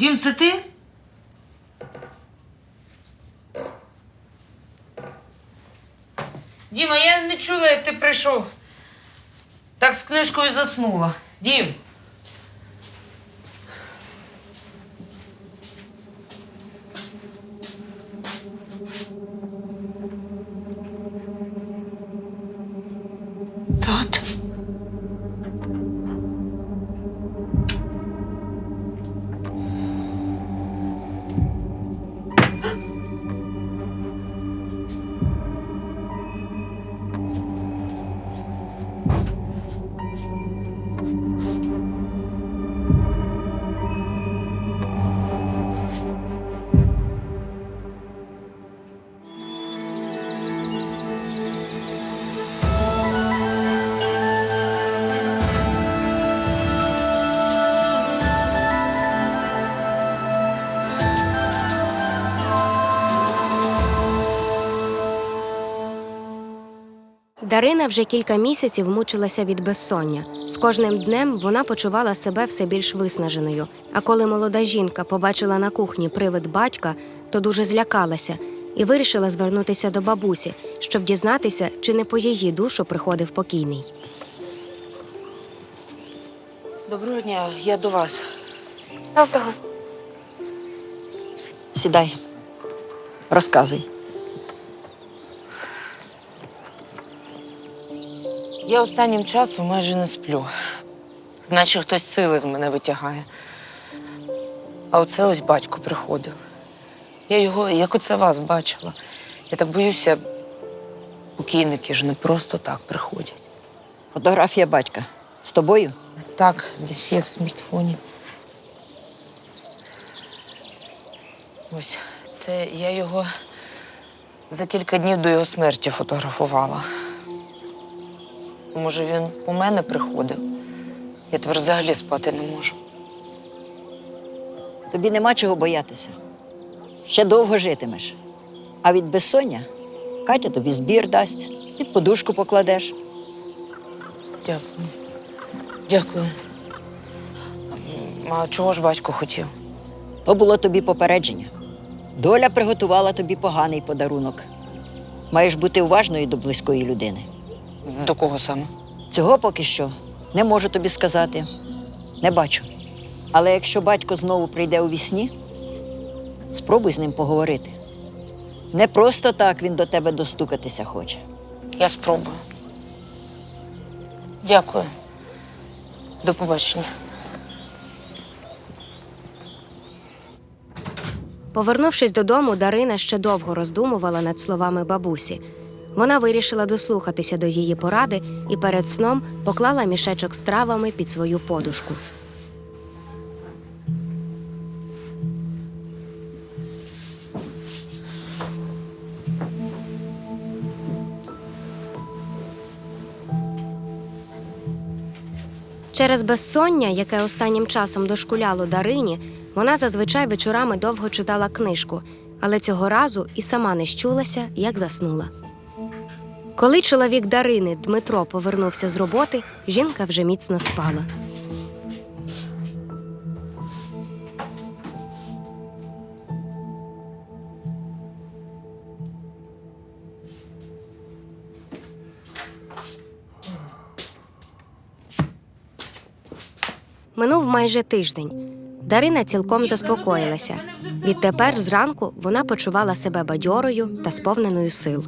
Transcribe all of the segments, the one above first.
Дім, це ти? Діма, я не чула, як ти прийшов. Так з книжкою заснула. Дім. Дарина вже кілька місяців мучилася від безсоння. З кожним днем вона почувала себе все більш виснаженою. А коли молода жінка побачила на кухні привид батька, то дуже злякалася і вирішила звернутися до бабусі, щоб дізнатися, чи не по її душу приходив покійний. Доброго дня, я до вас. Доброго. Сідай. Розказуй. Я останнім часом майже не сплю. Наче хтось сили з мене витягає. А оце ось батько приходив. Я його, як оце вас бачила. Я так боюся, покійники ж не просто так приходять. Фотографія батька. З тобою? Так, десь є в смартфоні. Ось, це я його за кілька днів до його смерті фотографувала. Може, він у мене приходив. Я тепер взагалі спати не можу. Тобі нема чого боятися. Ще довго житимеш. А від безсоння Катя тобі збір дасть, під подушку покладеш. Дякую. Дякую. А чого ж батько хотів? То було тобі попередження. Доля приготувала тобі поганий подарунок. Маєш бути уважною до близької людини. До кого саме? Цього поки що не можу тобі сказати. Не бачу. Але якщо батько знову прийде у вісні, спробуй з ним поговорити. Не просто так він до тебе достукатися хоче. Я спробую. Дякую. До побачення. Повернувшись додому, Дарина ще довго роздумувала над словами бабусі. Вона вирішила дослухатися до її поради і перед сном поклала мішечок з травами під свою подушку. Через безсоння, яке останнім часом дошкуляло Дарині, вона зазвичай вечорами довго читала книжку, але цього разу і сама не щулася, як заснула. Коли чоловік Дарини Дмитро повернувся з роботи, жінка вже міцно спала. Минув майже тиждень. Дарина цілком заспокоїлася. Відтепер зранку вона почувала себе бадьорою та сповненою сил.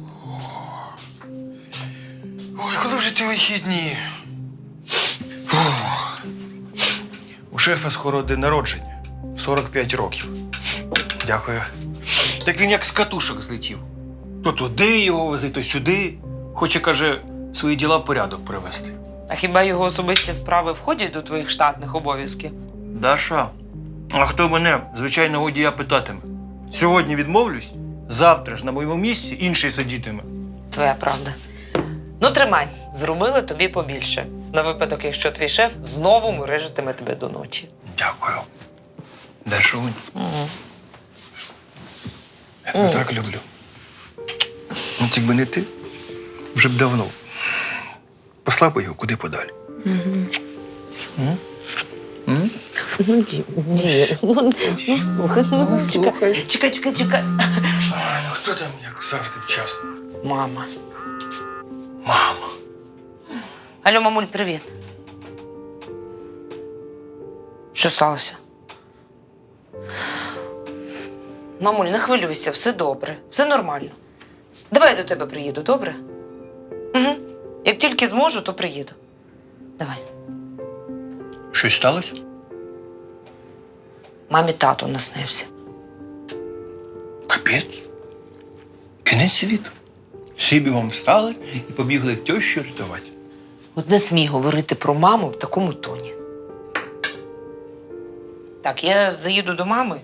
Ой, коли вже ті вихідні? Фух. У шефа скоро день народження. 45 років. Дякую. Так він як з катушок злетів. То туди його вези, то сюди. Хоче, каже, свої діла в порядок привести. А хіба його особисті справи входять до твоїх штатних обов'язків? Даша, а хто мене, звичайно, водія питатиме? Сьогодні відмовлюсь, завтра ж на моєму місці інший сидітиме. Твоя правда. Ну, тримай, зробили тобі побільше. На випадок, якщо твій шеф знову мурижитиме тебе до ночі. Дякую. Дашунь, Угу. я тебе так люблю. Ну, якби не ти, вже б давно. Послав би його куди подалі. М? М? Ну, ді, ді. Ну, ну, слухай, ну, чекай, чекай, чекай, чекай. Ай, ну хто там, як завжди, вчасно? Мама. Алло, мамуль, привіт. Що сталося? Мамуль, не хвилюйся, все добре, все нормально. Давай я до тебе приїду, добре? Угу. Як тільки зможу, то приїду. Давай. Щось сталося? Мамі тато наснився. Капець. Кінець світу. Всі бігом встали і побігли тещу рятувати. От не смій говорити про маму в такому тоні. Так, я заїду до мами,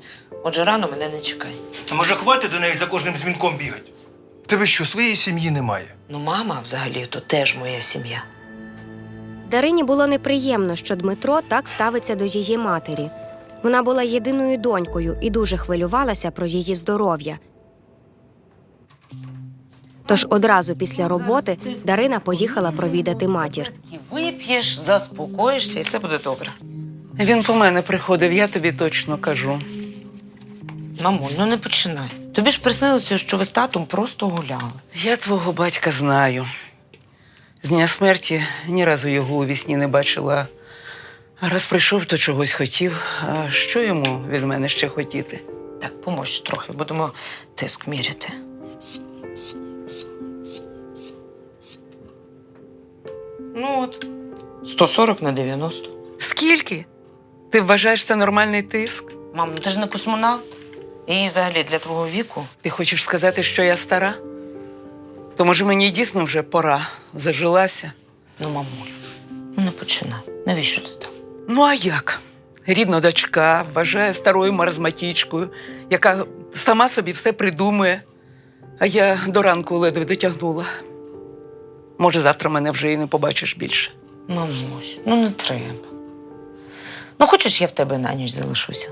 отже, рано мене не чекай. А може, хватить до неї за кожним дзвінком бігати? Тебе що, своєї сім'ї немає? Ну, мама взагалі то теж моя сім'я. Дарині було неприємно, що Дмитро так ставиться до її матері. Вона була єдиною донькою і дуже хвилювалася про її здоров'я. Тож одразу після роботи Дарина поїхала провідати матір. Вип'єш, заспокоїшся, і все буде добре. Він по мене приходив, я тобі точно кажу. Мамо, ну не починай. Тобі ж приснилося, що ви з татом просто гуляли. Я твого батька знаю. З дня смерті ні разу його у вісні не бачила. А раз прийшов, то чогось хотів. А що йому від мене ще хотіти? Так, помощ трохи, будемо тиск міряти. Ну от, 140 на 90. Скільки? Ти вважаєш це нормальний тиск? Мам, ну ти ж не космонавт. І взагалі для твого віку. Ти хочеш сказати, що я стара? То може мені дійсно вже пора зажилася? Ну, мамуль, ну не починай. Навіщо ти так? Ну а як? Рідна дочка вважає старою маразматічкою, яка сама собі все придумує, а я до ранку ледве дотягнула. Може, завтра мене вже і не побачиш більше. Мамусь, ну не треба. Ну, хочеш, я в тебе на ніч залишуся?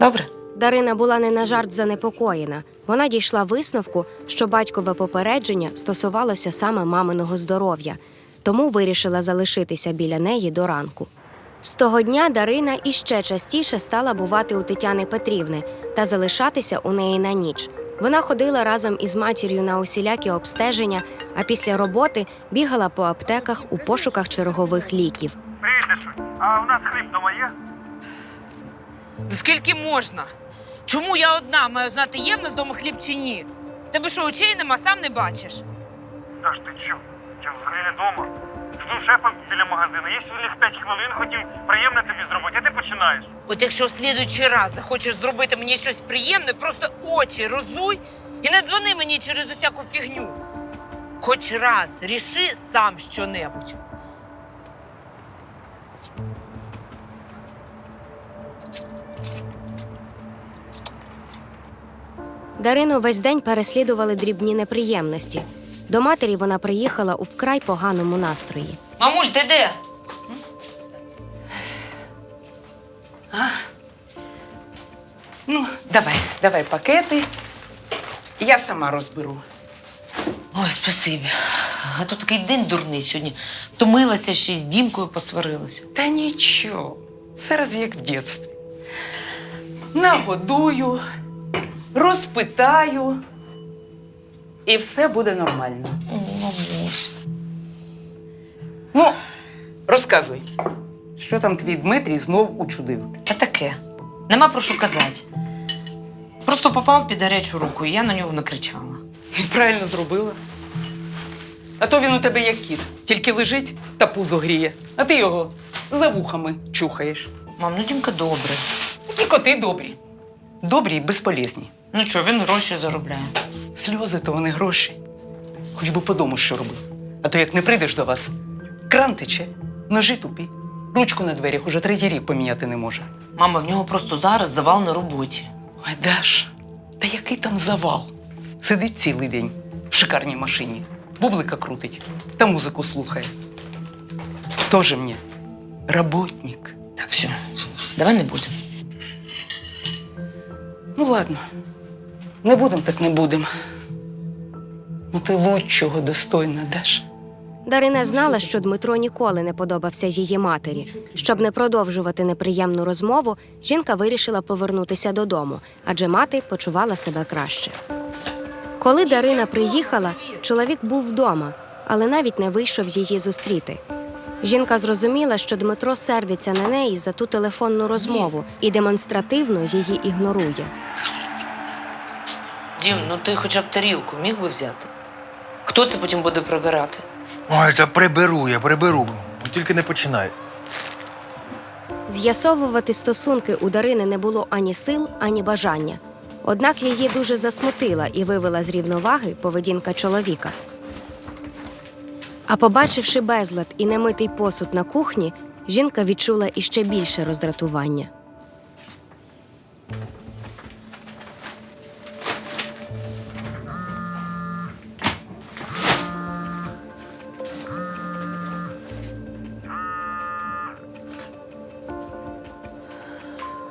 Добре? Дарина була не на жарт занепокоєна. Вона дійшла висновку, що батькове попередження стосувалося саме маминого здоров'я, тому вирішила залишитися біля неї до ранку. З того дня Дарина іще частіше стала бувати у Тетяни Петрівни та залишатися у неї на ніч. Вона ходила разом із матір'ю на усілякі обстеження, а після роботи бігала по аптеках у пошуках чергових ліків. Привіт, А у нас хліб дома є? Скільки можна? Чому я одна маю знати, є в нас дома хліб чи ні? Тебе що, очей нема, сам не бачиш? Даш, ти чо? Я взагалі не Жду шефа біля магазину. Є вільних 5 хвилин, хотів приємне тобі зробити, а ти починаєш. От якщо в слідуючий раз захочеш зробити мені щось приємне, просто очі розуй і не дзвони мені через усяку фігню. Хоч раз ріши сам щонебудь. Дарину весь день переслідували дрібні неприємності. До матері вона приїхала у вкрай поганому настрої. Мамуль, ти де? Ну, давай, давай пакети. Я сама розберу. Ой, спасибі. А то такий день дурний сьогодні. Втомилася ще й з дімкою посварилася. Та нічого. Зараз як в дитинстві. Нагодую, розпитаю, і все буде нормально. О, Мамусь. Ну, розказуй, що там твій Дмитрій знов учудив? Та таке. Нема про що казати. Просто попав під гарячу руку, і я на нього накричала. І правильно зробила. А то він у тебе як кіт, тільки лежить та пузо гріє, а ти його за вухами чухаєш. Мам, ну Дімка добрий. Такі коти добрі. Добрі і безполезні. Ну що, він гроші заробляє. Сльози то вони гроші. Хоч би по дому що робив. А то як не прийдеш до вас, кран тече, ножі тупі, ручку на дверях уже третій рік поміняти не може. Мама, в нього просто зараз завал на роботі. Ой, Даш, та який там завал? Сидить цілий день в шикарній машині, бублика крутить та музику слухає. Тоже мені работник. Так, все, давай не будемо. Ну, ладно. Не будем, так не будем. Ну, ти лучшого достойна, Даш. Дарина знала, що Дмитро ніколи не подобався її матері. Щоб не продовжувати неприємну розмову, жінка вирішила повернутися додому, адже мати почувала себе краще. Коли Дарина приїхала, чоловік був вдома, але навіть не вийшов її зустріти. Жінка зрозуміла, що Дмитро сердиться на неї за ту телефонну розмову і демонстративно її ігнорує. Дім, ну ти хоча б тарілку міг би взяти? Хто це потім буде прибирати? Ой, та приберу, я приберу. Тільки не починай. З'ясовувати стосунки у Дарини не було ані сил, ані бажання. Однак її дуже засмутила і вивела з рівноваги поведінка чоловіка. А побачивши безлад і немитий посуд на кухні, жінка відчула іще більше роздратування.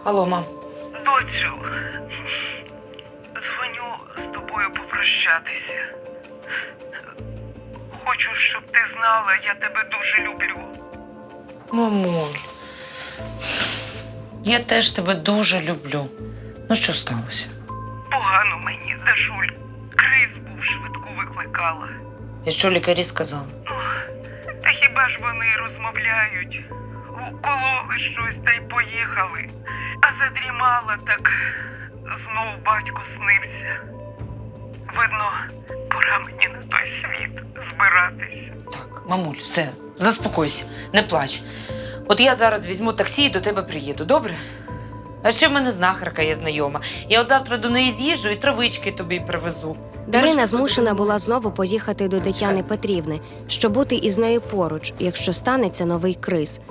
Алло, мам. Доцю, дзвоню з тобою попрощатися. Хочу, щоб ти знала, я тебе дуже люблю. Мамуль. Я теж тебе дуже люблю. Ну, що сталося? Погано мені, Дашуль. Криз був, швидку викликала. І що лікарі сказали? Та хіба ж вони розмовляють? Укололи щось та й поїхали. А задрімала так знов батько снився. Видно, пора мені на той світ збиратися. Так, мамуль, все, заспокойся, не плач. От я зараз візьму таксі і до тебе приїду, добре? А ще в мене знахарка є знайома. Я от завтра до неї з'їжджу і травички тобі привезу. Дарина змушена була знову поїхати до Тетяни Петрівни, щоб бути із нею поруч, якщо станеться новий криз.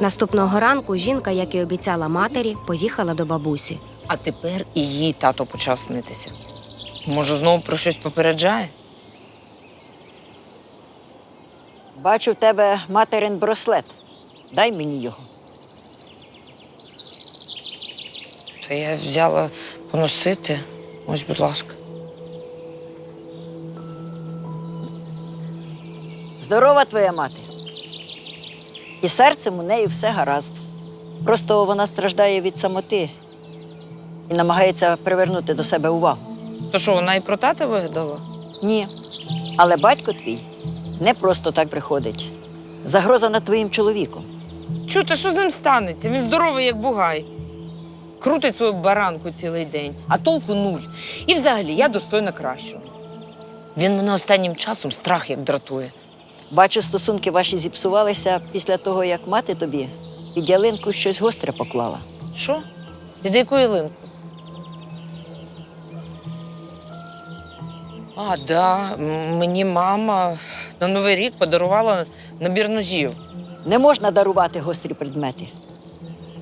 Наступного ранку жінка, як і обіцяла матері, поїхала до бабусі. А тепер і їй тато почав снитися. Може, знову про щось попереджає? Бачу в тебе материн браслет. Дай мені його. То я взяла поносити. Ось, будь ласка. Здорова твоя мати. І серцем у неї все гаразд. Просто вона страждає від самоти і намагається привернути до себе увагу. То що, вона і про тата вигадала? Ні. Але батько твій не просто так приходить. Загроза над твоїм чоловіком. Чу, та що з ним станеться? Він здоровий, як бугай. Крутить свою баранку цілий день, а толку нуль. І взагалі я достойна кращого. Він мене останнім часом страх як дратує. Бачу, стосунки ваші зіпсувалися після того, як мати тобі під ялинку щось гостре поклала. Що? Від якої линку? А, да, мені мама на Новий рік подарувала набір ножів. Не можна дарувати гострі предмети.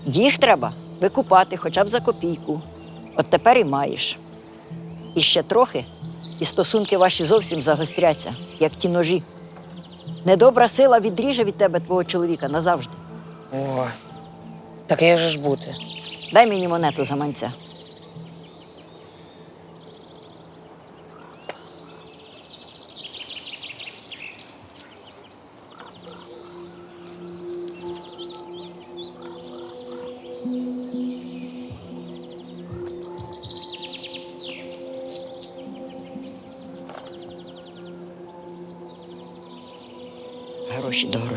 Їх треба викупати хоча б за копійку. От тепер і маєш. І ще трохи, і стосунки ваші зовсім загостряться, як ті ножі. Недобра сила відріже від тебе твого чоловіка назавжди. О, так як же ж бути? Дай мені монету за манця.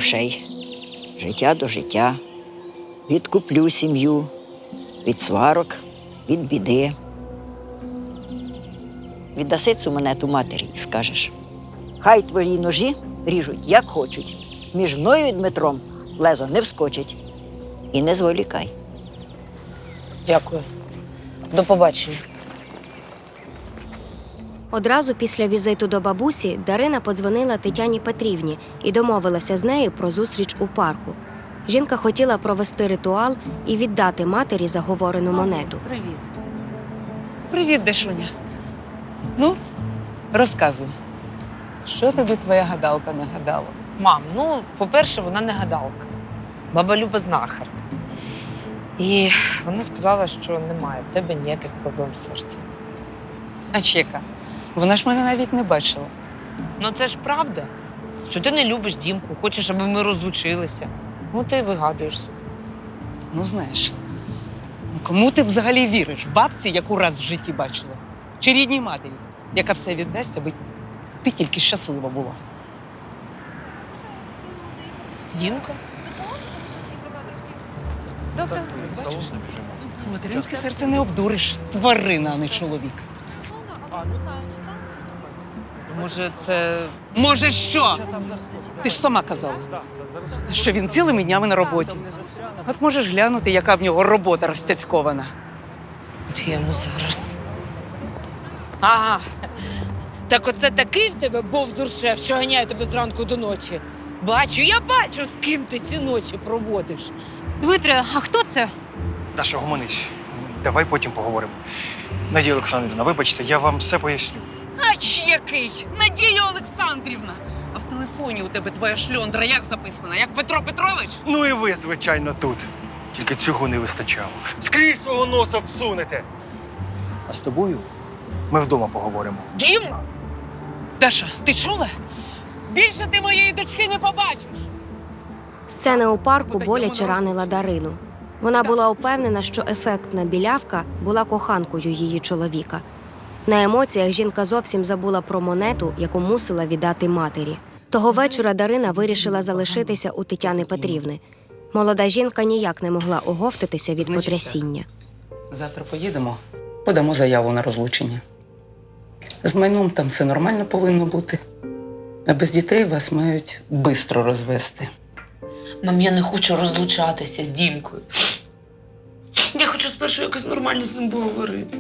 Грошей, життя до життя. Відкуплю сім'ю від сварок, від біди. Віддаси цю монету матері і скажеш: хай твої ножі ріжуть, як хочуть. Між мною і Дмитром лезо не вскочить. І не зволікай. Дякую. До побачення. Одразу після візиту до бабусі Дарина подзвонила Тетяні Петрівні і домовилася з нею про зустріч у парку. Жінка хотіла провести ритуал і віддати матері заговорену монету. Привіт. Привіт, Дашуня. Ну, розказуй. Що тобі твоя гадалка нагадала? Мам, ну, по-перше, вона не гадалка. Баба Люба знахар. І вона сказала, що немає в тебе ніяких проблем з серцем. А чека, вона ж мене навіть не бачила. Ну це ж правда. що ти не любиш дімку, хочеш, аби ми розлучилися. Ну, ти вигадуєш собі. Ну, знаєш, ну кому ти взагалі віриш? Бабці, яку раз в житті бачила? Чи рідній матері, яка все віддасть, аби ти тільки щаслива була? Дімка? Добре. Материнське серце не обдуриш. Тварина, а не чоловік. Може, це. Може, що? Ти ж сама казала, що він цілими днями на роботі. От можеш глянути, яка в нього робота розцяцькована. От я йому зараз. Ага. Так оце такий в тебе бовдур-шеф, що ганяє тебе зранку до ночі. Бачу, я бачу, з ким ти ці ночі проводиш. Дмитре, а хто це? Даша, гуманись. Давай потім поговоримо. Надія Олександрівна, вибачте, я вам все поясню. Ач який! Надія Олександрівна! А в телефоні у тебе твоя шльондра як записана? Як Петро Петрович? Ну і ви, звичайно, тут. Тільки цього не вистачало. Скрізь свого носа всунете. А з тобою ми вдома поговоримо. Діма! Даша, ти чула? Більше ти моєї дочки не побачиш. Сцена у парку боляче ранила Дарину. Вона була упевнена, що ефектна білявка була коханкою її чоловіка. На емоціях жінка зовсім забула про монету, яку мусила віддати матері. Того вечора Дарина вирішила залишитися у Тетяни Петрівни. Молода жінка ніяк не могла оговтатися від Значить, потрясіння. Завтра поїдемо, подамо заяву на розлучення. З майном там все нормально повинно бути. А без дітей вас мають швидко розвести. Мам, я не хочу розлучатися з Дімкою. Я хочу спершу якось нормально з ним поговорити.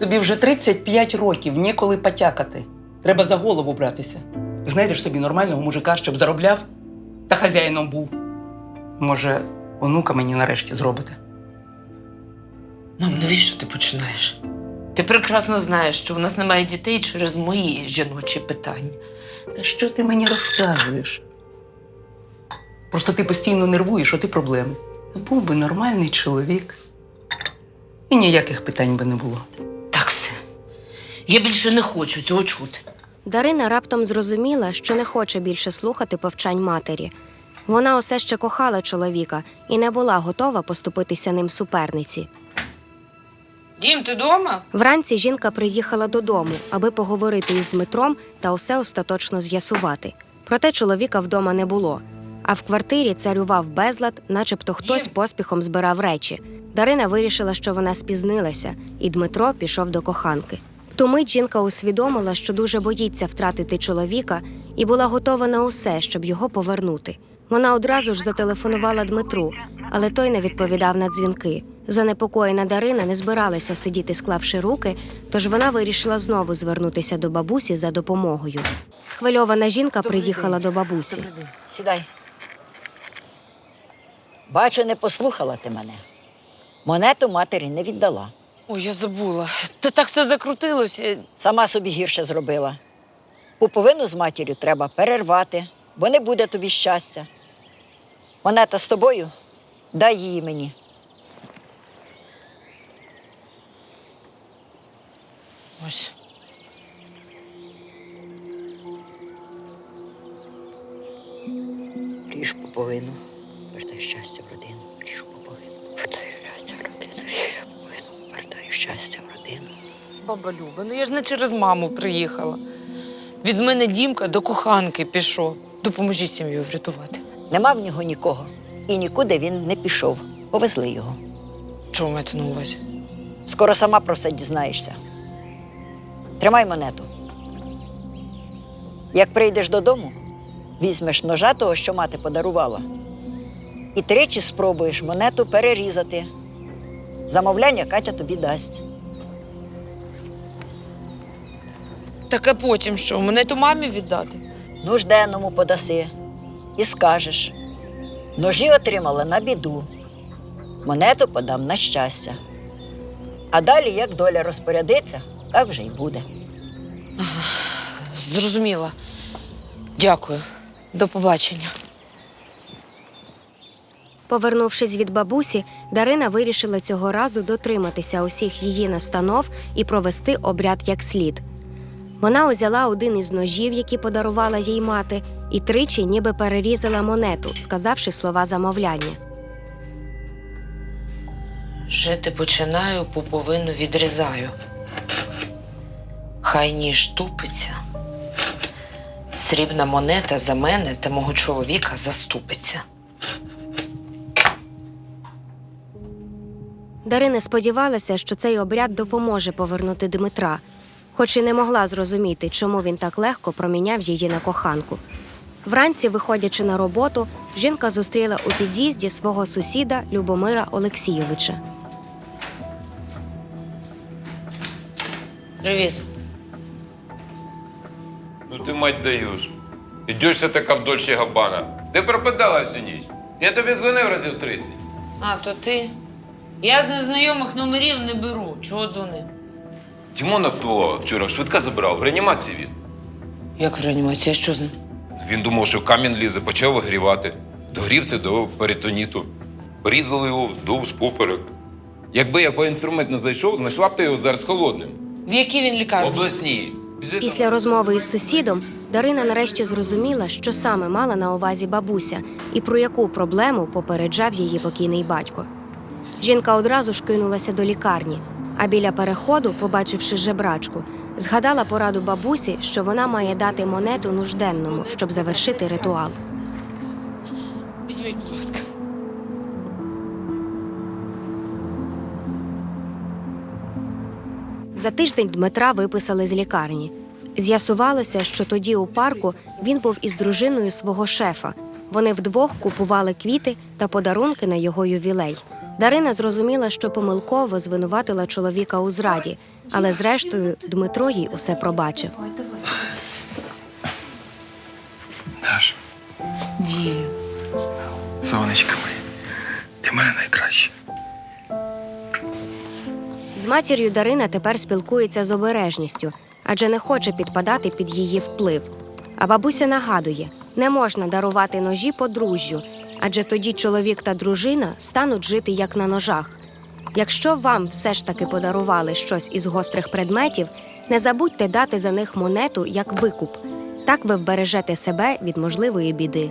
Тобі вже 35 років, ніколи потякати. Треба за голову братися. Знайдеш собі нормального мужика, щоб заробляв та хазяїном був. Може, онука мені нарешті зробите. Мам, навіщо ти починаєш? Ти прекрасно знаєш, що в нас немає дітей через мої жіночі питання. Та що ти мені розказуєш? Просто ти постійно нервуєш, а ти проблеми. Був би нормальний чоловік. І ніяких питань би не було. Я більше не хочу цього чути. Дарина раптом зрозуміла, що не хоче більше слухати повчань матері. Вона усе ще кохала чоловіка і не була готова поступитися ним суперниці. Дім, ти вдома? Вранці жінка приїхала додому, аби поговорити із Дмитром та усе остаточно з'ясувати. Проте чоловіка вдома не було. А в квартирі царював безлад, начебто хтось поспіхом збирав речі. Дарина вирішила, що вона спізнилася, і Дмитро пішов до коханки. Ту мить жінка усвідомила, що дуже боїться втратити чоловіка, і була готова на усе, щоб його повернути. Вона одразу ж зателефонувала Дмитру, але той не відповідав на дзвінки. Занепокоєна Дарина не збиралася сидіти, склавши руки, тож вона вирішила знову звернутися до бабусі за допомогою. Схвильована жінка приїхала до бабусі. Сідай. Бачу, не послухала ти мене. Монету матері не віддала. Ой, я забула. Та так все закрутилося. Сама собі гірше зробила. Пуповину з матір'ю треба перервати, бо не буде тобі щастя. Монета з тобою, дай її мені. Ось. Ріж пуповину, вертай щастя в родину. Щастя в родину. Баба Люба, ну я ж не через маму приїхала. Від мене Дімка до коханки пішов. Допоможіть сім'ю врятувати. Нема в нього нікого, і нікуди він не пішов. Повезли його. Чого маєте на увазі? Скоро сама про все дізнаєшся. Тримай монету. Як прийдеш додому, візьмеш ножа того, що мати подарувала, і тричі спробуєш монету перерізати. Замовляння Катя тобі дасть. Так а потім що? Мене то мамі віддати? Нужденному подаси і скажеш: ножі отримала на біду, монету подам на щастя. А далі, як доля розпорядиться, так вже й буде. Зрозуміла. Дякую. До побачення. Повернувшись від бабусі, Дарина вирішила цього разу дотриматися усіх її настанов і провести обряд як слід. Вона узяла один із ножів, які подарувала їй мати, і тричі ніби перерізала монету, сказавши слова замовляння. Жити починаю, пуповину відрізаю. Хай ніж тупиться. Срібна монета за мене та мого чоловіка заступиться. Дарина сподівалася, що цей обряд допоможе повернути Дмитра, хоч і не могла зрозуміти, чому він так легко проміняв її на коханку. Вранці, виходячи на роботу, жінка зустріла у під'їзді свого сусіда Любомира Олексійовича. Привіт. Ну ти мать даєш. Ідешся така в Дольче Габбана. Де пропадала всю ніч? Я тобі дзвонив разів 30. А, то ти? Я з незнайомих номерів не беру. Чого дзвонив? Тімона твого вчора швидка забрав, в реанімації він. Як в реанімації? А що з ним? Він думав, що камінь лізе, почав вигрівати. Догрівся до перитоніту. Порізали його вдовж поперек. Якби я по інструмент не зайшов, знайшла б ти його зараз холодним. В якій він лікарні? Обласній. Після розмови із сусідом Дарина нарешті зрозуміла, що саме мала на увазі бабуся і про яку проблему попереджав її покійний батько. Жінка одразу ж кинулася до лікарні, а біля переходу, побачивши жебрачку, згадала пораду бабусі, що вона має дати монету нужденному, щоб завершити ритуал. Візьміть, будь ласка. За тиждень Дмитра виписали з лікарні. З'ясувалося, що тоді у парку він був із дружиною свого шефа. Вони вдвох купували квіти та подарунки на його ювілей. Дарина зрозуміла, що помилково звинуватила чоловіка у зраді, але зрештою Дмитро їй усе пробачив. Даш, Дію. сонечко моє, ти в мене найкраще. З матір'ю Дарина тепер спілкується з обережністю, адже не хоче підпадати під її вплив. А бабуся нагадує: не можна дарувати ножі подружжю, адже тоді чоловік та дружина стануть жити як на ножах. Якщо вам все ж таки подарували щось із гострих предметів, не забудьте дати за них монету як викуп. Так ви вбережете себе від можливої біди.